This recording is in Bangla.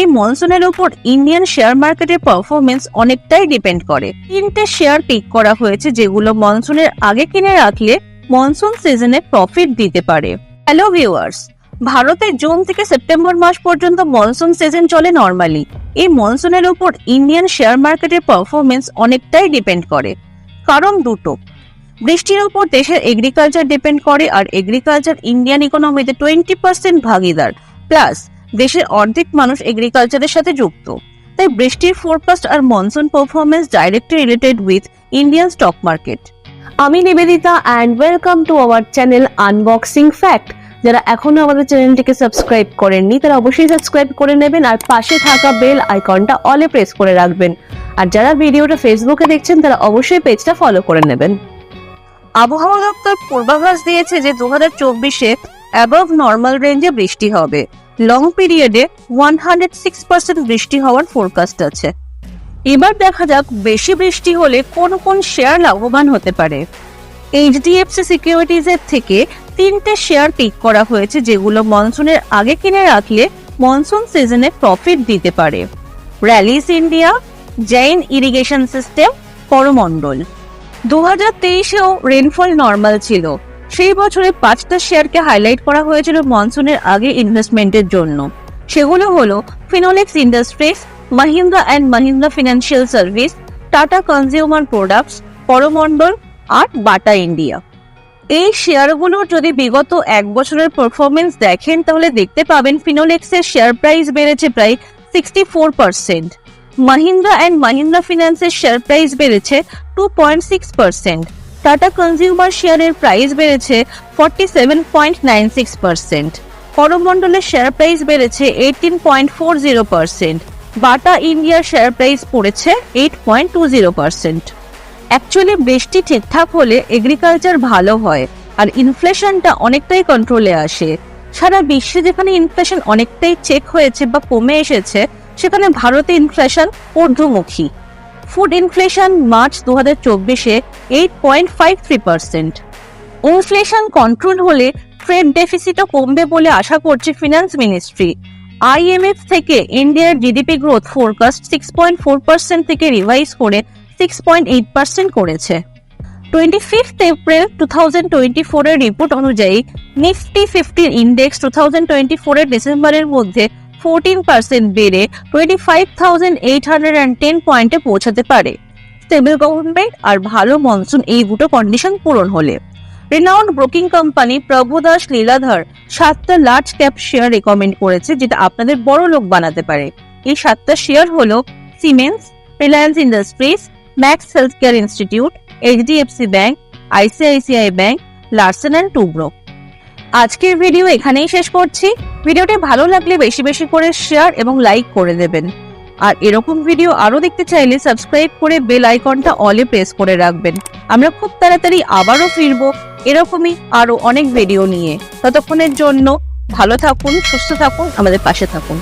এই মনসুনের উপর ইন্ডিয়ান শেয়ার মার্কেটের পারফরমেন্স অনেকটাই ডিপেন্ড করে। তিনটে শেয়ার পিক করা হয়েছে যেগুলো মনসুনের আগে কিনে রাখলে মনসুন সিজনে প্রফিট দিতে পারে। হ্যালো ভিউয়ার্স ভারতে জুন থেকে সেপ্টেম্বর মাস পর্যন্ত মনসুন সিজন চলে নর্মালি এই মনসুনের উপর ইন্ডিয়ান শেয়ার মার্কেটের পারফরমেন্স অনেকটাই ডিপেন্ড করে। কারণ দুটো, বৃষ্টির উপর দেশের এগ্রিকালচার ডিপেন্ড করে আর এগ্রিকালচার ইন্ডিয়ান ইকোনমিতে টোয়েন্টি পার্সেন্ট ভাগিদার। প্লাস দেশের অর্ধেক মানুষ এগ্রিকালচারের সাথে যুক্ত। তাই বৃষ্টির forecast R monsoon performance directly related with Indian stock market আমি Nivedita and welcome to our channel unboxing fact যারা এখনও আমাদের চ্যানেলটিকে সাবস্ক্রাইব করেননি, তারা অবশ্যই সাবস্ক্রাইব করে নেবেন আর পাশে থাকা বেল আইকনটা অলে প্রেস করে রাখবেন। আর যারা ভিডিওটা ফেসবুকে দেখছেন, তারা অবশ্যই পেজটা ফলো করে নেবেন। আবহাওয়া দপ্তর পূর্বাভাস দিয়েছে যে দু হাজার চব্বিশে অ্যাবভ নর্মাল রেঞ্জে বৃষ্টি হবে। লং পিরিয়ডে ওয়ান হান্ড্রেড সিক্স পার্সেন্ট বৃষ্টি হওয়ার ফোরকাস্ট আছে। এবার দেখা যাক বেশি বৃষ্টি হলে কোন কোন শেয়ার লাভবান হতে পারে। এইচডিএফসি সিকিউরিটিজ এর থেকে তিনটে শেয়ার পিক করা হয়েছে যেগুলো মনসুনের আগে কিনে রাখলে মনসুন সিজনে প্রফিট দিতে পারে। Rallis India Jain irrigation system Coromandel দু হাজার তেইশেও রেনফল নর্মাল ছিল। সেই বছরে পাঁচটা শেয়ারকে হাইলাইট করা হয়েছিল মনসুনের আগে ইনভেস্টমেন্টের জন্য। সেগুলো হলো Finolex industries Mahindra and Mahindra financial service Tata consumer products Coromandel R Bata India এই শেয়ারগুলোর যদি বিগত এক বছরের পারফরমেন্স দেখেন, তাহলে দেখতে পাবেন ফিনোলেক্সের শেয়ার প্রাইস বেড়েছে প্রায় sixty four percent Mahindra and Mahindra ফিনান্সের share price বেড়েছে two point six percent Tata consumer শেয়ারের প্রাইস বেড়েছে forty seven point nine six percent করমণ্ডলের share price বেড়েছে eighteen point four zero percent Bata ইন্ডিয়ার শেয়ার প্রাইস পড়েছে eight point two zero percent actually বৃষ্টি ঠিকঠাক হলে এগ্রিকালচার ভালো হয়, আর ইনফ্লেশনটা অনেকটাই কন্ট্রোলে আসে। সারা বিশ্বে যেখানে ইনফ্লেশন অনেকটাই চেক হয়েছে বা কমে এসেছে, সেখানে ভারতে ইনফ্লেশন ঊর্ধ্বমুখী। ফুড ইনফ্লেশন মার্চ দু হাজার চব্বিশে eight point five three percent. Inflation control হলে ট্রেড ডেফিসিটও কমবে বলে আশা করছে ফিনান্স মিনিস্ট্রি। আইএমএফ থেকে ইন্ডিয়ার GDP growth forecast six point four percent থেকে রিভাইজ করে সিক্স পয়েন্ট এইট পার্সেন্ট করেছে। Twenty fifth April two thousand twenty ফোরের রিপোর্ট অনুযায়ী নিফটি ফিফটির ইন্ডেক্স টু থাউজেন্ড টোয়েন্টি ফোরের ডিসেম্বরের মধ্যে ফোরটিন পার্সেন্ট বেড়ে twenty five thousand eight hundred and ten পয়েন্টে পৌঁছাতে পারে। স্টেবল গভর্নমেন্ট আর ভালো মনসুন এই দুটো কন্ডিশন পূরণ হলে। Renowned broking company Prabhudas Lilladher সাতটা লার্জ ক্যাপ শেয়ার রেকমেন্ড করেছে, যেটা আপনাদের বড় লোক বানাতে পারে। এই সাতটা শেয়ার হলো Siemens Reliance industries Max Health Care Institute HDFC bank ICICI bank Larsen and Toubro আজকের ভিডিও এখানেই শেষ করছি। ভিডিওটি ভালো লাগলে বেশি বেশি করে শেয়ার এবং লাইক করে দেবেন। আর এরকম ভিডিও আরও দেখতে চাইলে সাবস্ক্রাইব করে বেল আইকনটা অলে প্রেস করে রাখবেন। আমরা খুব তাড়াতাড়ি আবারও ফিরবো এরকমই আরও অনেক ভিডিও নিয়ে। ততক্ষণের জন্য ভালো থাকুন, সুস্থ থাকুন, আমাদের পাশে থাকুন।